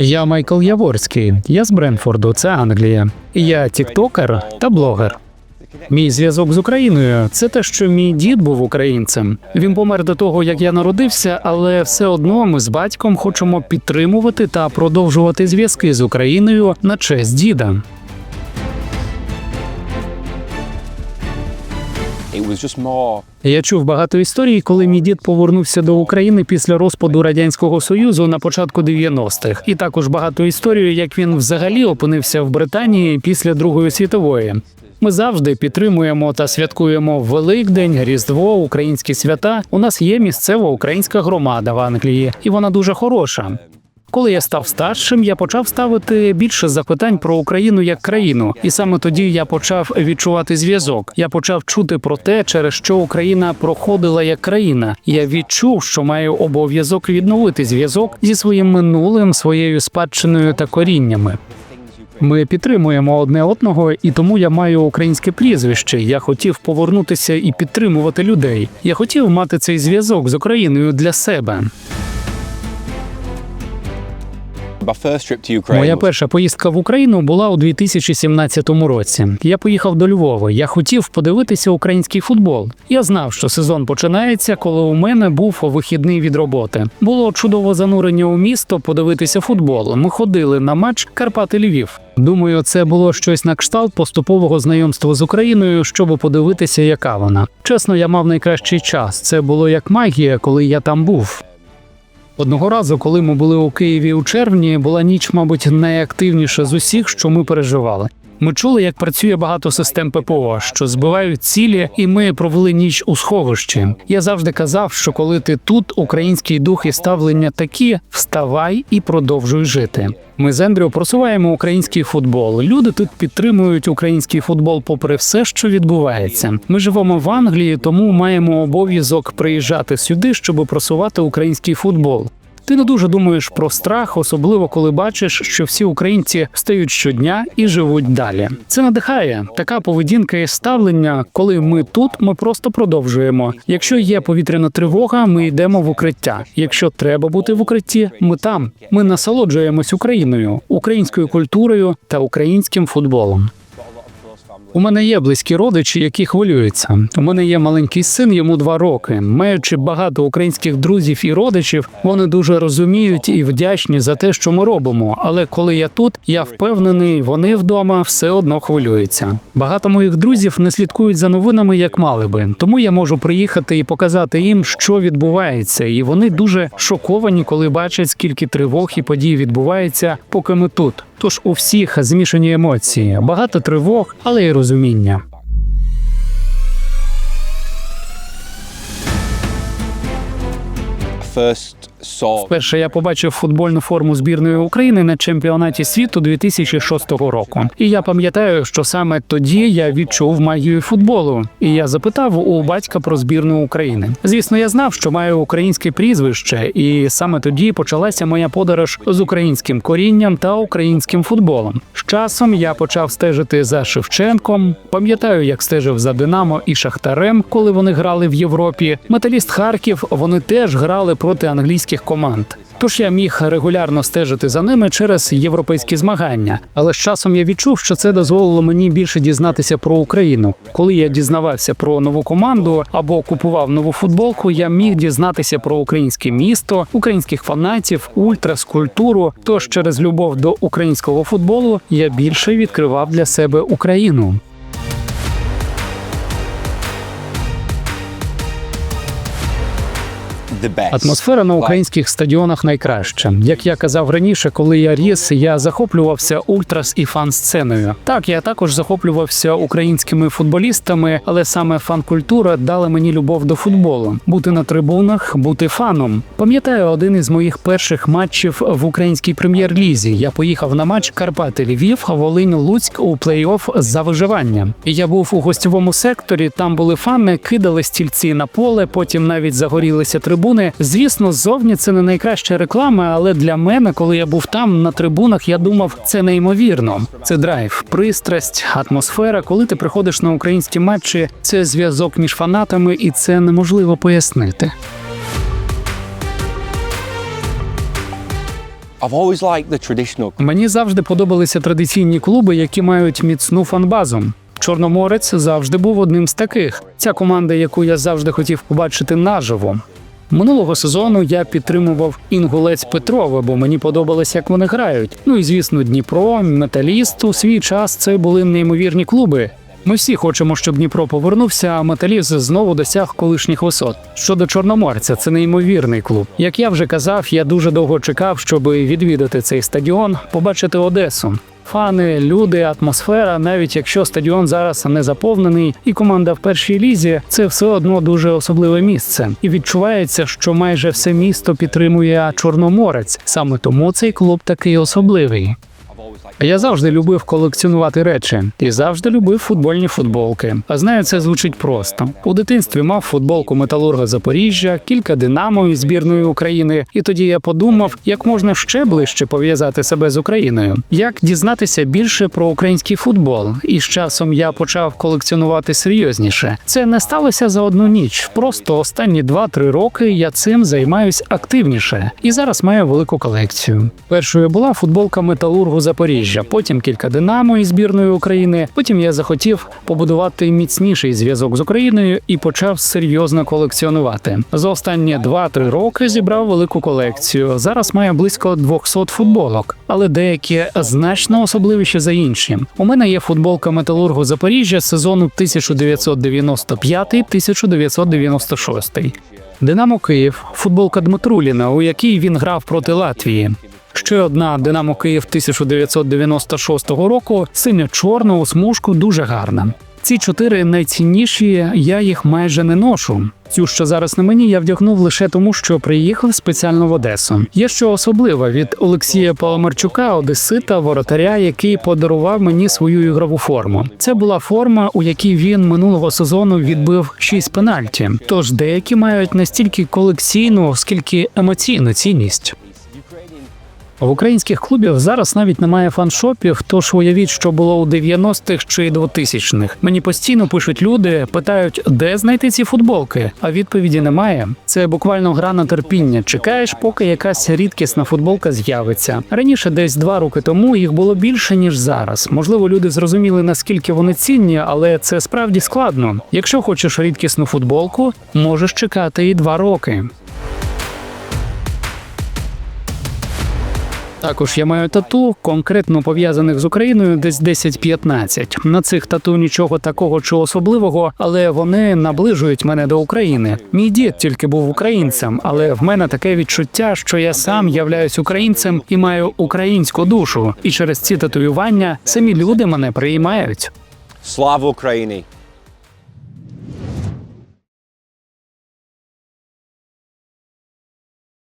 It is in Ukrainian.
Я Майкл Яворський. Я з Бренфорду, це Англія. Я тіктокер та блогер. Мій зв'язок з Україною це те, що мій дід був українцем. Він помер до того, як я народився, але все одно ми з батьком хочемо підтримувати та продовжувати зв'язки з Україною на честь діда. Я чув багато історій, коли мій дід повернувся до України після розпаду радянського союзу на початку 90-х. і також багато історій, як він взагалі опинився в Британії після Другої світової. Ми завжди підтримуємо та святкуємо Великдень, Різдво, українські свята. У нас є місцева українська громада в Англії, і вона дуже хороша. Коли я став старшим, я почав ставити більше запитань про Україну як країну, і саме тоді я почав відчувати зв'язок. Я почав чути про те, через що Україна проходила як країна. Я відчув, що маю обов'язок відновити зв'язок зі своїм минулим, своєю спадщиною та коріннями. Ми підтримуємо одне одного, і тому я маю українське прізвище. Я хотів повернутися і підтримувати людей. Я хотів мати цей зв'язок з Україною для себе. Моя перша поїздка в Україну була у 2017 році. Я поїхав до Львова. Я хотів подивитися український футбол. Я знав, що сезон починається, коли у мене був вихідний від роботи. Було чудово занурення у місто, подивитися футбол. Ми ходили на матч Карпати Львів. Думаю, це було щось на кшталт поступового знайомства з Україною, щоб подивитися, яка вона. Чесно, я мав найкращий час. Це було як магія, коли я там був. Одного разу, коли ми були у Києві у червні, була ніч, мабуть, найактивніша з усіх, що ми переживали. Ми чули, як працює багато систем ППО, що збивають цілі, і ми провели ніч у сховищі. Я завжди казав, що коли ти тут, український дух і ставлення такі, вставай і продовжуй жити. Ми з Ендрю просуваємо український футбол. Люди тут підтримують український футбол, попри все, що відбувається. Ми живемо в Англії, тому маємо обов'язок приїжджати сюди, щоб просувати український футбол. Ти не дуже думаєш про страх, особливо коли бачиш, що всі українці встають щодня і живуть далі. Це надихає така поведінка і ставлення. Коли ми тут, ми просто продовжуємо. Якщо є повітряна тривога, ми йдемо в укриття. Якщо треба бути в укритті, ми там. Ми насолоджуємось Україною, українською культурою та українським футболом. У мене є близькі родичі, які хвилюються. У мене є маленький син, йому два роки. Маючи багато українських друзів і родичів, вони дуже розуміють і вдячні за те, що ми робимо. Але коли я тут, я впевнений, вони вдома все одно хвилюються. Багато моїх друзів не слідкують за новинами, як мали би. Тому я можу приїхати і показати їм, що відбувається, і вони дуже шоковані, коли бачать, скільки тривог і подій відбувається, поки ми тут. Тож у всіх змішані емоції, багато тривог, але й розуміння. first saw Перше я побачив футбольну форму збірної України на чемпіонаті світу 2006 року. І я пам'ятаю, що саме тоді я відчув магію футболу. І я запитав у батька про збірну України. Звісно, я знав, що маю українське прізвище, і саме тоді почалася моя подорож з українським корінням та українським футболом. З часом я почав стежити за Шевченком. Пам'ятаю, як стежив за Динамо і Шахтарем, коли вони грали в Європі. Металіст Харків вони теж грали проти англійських команд. Тож я міг регулярно стежити за ними через європейські змагання. Але з часом я відчув, що це дозволило мені більше дізнатися про Україну. Коли я дізнавався про нову команду або купував нову футболку, я міг дізнатися про українське місто, українських фанатів, ультрас, культуру. Тож через любов до українського футболу я більше відкривав для себе Україну. Атмосфера на українських стадіонах найкраща. Як я казав раніше, коли я ріс, я захоплювався ультрас і фан-сценою. Так, я також захоплювався українськими футболістами, але саме фан-культура дала мені любов до футболу. Бути на трибунах, бути фаном. Пам'ятаю один із моїх перших матчів в українській прем'єр-лізі. Я поїхав на матч Карпати Львів, Волинь Луцьк у плей-офф за виживання. І я був у гостьовому секторі. Там були фани, кидали стільці на поле, потім навіть загорілися трибуни. Звісно, ззовні це не найкраща реклама, але для мене, коли я був там на трибунах, я думав, це неймовірно. Це драйв, пристрасть, атмосфера. Коли ти приходиш на українські матчі, це зв'язок між фанатами, і це неможливо пояснити. Мені завжди подобалися традиційні клуби, які мають міцну фанбазу. Чорноморець завжди був одним з таких. Ця команда, яку я завжди хотів побачити наживо. Минулого сезону я підтримував інгулець Петрова, бо мені подобалось, як вони грають. Ну і звісно, Дніпро, Металіст у свій час це були неймовірні клуби. Ми всі хочемо, щоб Дніпро повернувся, а Металіст знову досяг колишніх висот. Щодо Чорноморця, це неймовірний клуб. Як я вже казав, я дуже довго чекав, щоб відвідати цей стадіон, побачити Одесу. Фани, люди, атмосфера, навіть якщо стадіон зараз не заповнений, і команда в першій лізі, це все одно дуже особливе місце. І відчувається, що майже все місто підтримує Чорноморець. Саме тому цей клуб такий особливий. Я завжди любив колекціонувати речі і завжди любив футбольні футболки. А знаю, це звучить просто. У дитинстві мав футболку Металурга Запоріжжя, кілька динамо із збірної України. І тоді я подумав, як можна ще ближче пов'язати себе з Україною, як дізнатися більше про український футбол. І з часом я почав колекціонувати серйозніше. Це не сталося за одну ніч. Просто останні 2-3 роки я цим займаюсь активніше. І зараз маю велику колекцію. Першою була футболка Металургу Запоріжжя, потім кілька Динамо із збірної України. Потім я захотів побудувати міцніший зв'язок з Україною і почав серйозно колекціонувати. За останні 2-3 роки зібрав велику колекцію. Зараз маю близько 200 футболок, але деякі значно особливіші за інші. У мене є футболка Металургу Запоріжжя сезону 1995-1996. Динамо Київ, футболка Дмитруліна, у якій він грав проти Латвії. Ще одна Динамо Київ 1996 року, синьо-чорна у смужку дуже гарна. Ці чотири найцінніші, я їх майже не ношу. Цю, що зараз на мені, я вдягнув лише тому, що приїхав спеціально в Одесу. Є що особливе від Олексія Паламарчука, одесита, воротаря, який подарував мені свою ігрову форму. Це була форма, у якій він минулого сезону відбив шість пенальті. Тож деякі мають настільки колекційну, скільки емоційну цінність. В українських клубів зараз навіть немає фаншопів, тож уявіть, що було у 90-х чи 2000-х. Мені постійно пишуть люди, питають, де знайти ці футболки, а відповіді немає. Це буквально гра на терпіння. Чекаєш, поки якась рідкісна футболка з'явиться. Раніше, десь два роки тому, їх було більше ніж зараз. Можливо, люди зрозуміли наскільки вони цінні, але це справді складно. Якщо хочеш рідкісну футболку, можеш чекати і два роки. Також я маю тату, конкретно пов'язаних з Україною, десь 10-15. На цих тату нічого такого чи особливого, але вони наближують мене до України. Мій дід тільки був українцем, але в мене таке відчуття, що я сам являюсь українцем і маю українську душу. І через ці татуювання самі люди мене приймають. Slava Ukraini.